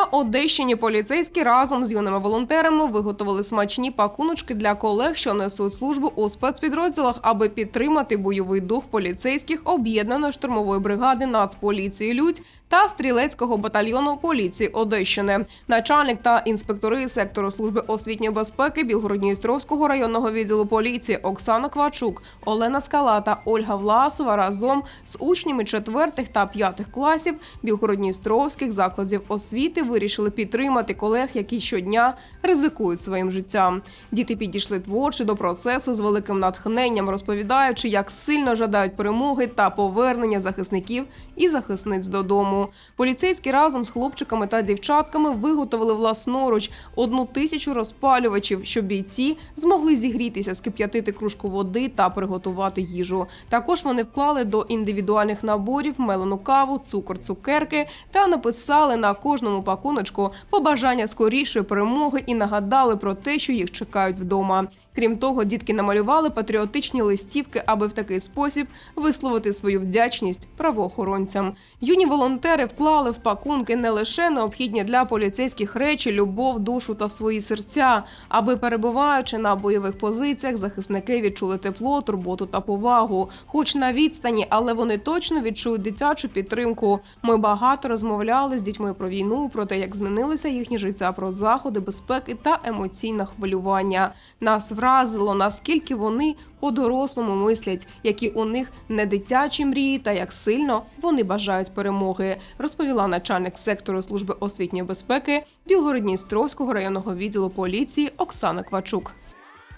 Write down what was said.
На Одещині поліцейські разом з юними волонтерами виготовили смачні пакуночки для колег, що несуть службу у спецпідрозділах, аби підтримати бойовий дух поліцейських об'єднаної штурмової бригади Нацполіції Людь та стрілецького батальйону поліції Одещини. Начальник та інспектори сектору служби освітньої безпеки Білгородністровського районного відділу поліції Оксана Квачук, Олена Скала та Ольга Власова разом з учнями четвертих та п'ятих класів Білгородністровських закладів освіти вирішили підтримати колег, які щодня ризикують своїм життям. Діти підійшли творче до процесу з великим натхненням, розповідаючи, як сильно жадають перемоги та повернення захисників і захисниць додому. Поліцейські разом з хлопчиками та дівчатками виготовили власноруч одну тисячу розпалювачів, щоб бійці змогли зігрітися, скип'ятити кружку води та приготувати їжу. Також вони вклали до індивідуальних наборів мелену каву, цукор, цукерки та написали на кожному пакуночку побажання скорішої перемоги і нагадали про те, що їх чекають вдома. Крім того, дітки намалювали патріотичні листівки, аби в такий спосіб висловити свою вдячність правоохоронцям. Юні волонтери вклали в пакунки не лише необхідні для поліцейських речі, любов, душу та свої серця, аби перебуваючи на бойових позиціях, захисники відчули тепло, турботу та повагу, хоч на відстані, але вони точно відчують дитячу підтримку. Ми багато розмовляли з дітьми про війну, про те, як змінилося їхнє життя, про заходи безпеки та емоційне хвилювання. Нас вразило, наскільки вони по-дорослому мислять, які у них не дитячі мрії, та як сильно вони бажають перемоги, розповіла начальник сектору служби освітньої безпеки Білгородністровського районного відділу поліції Оксана Квачук.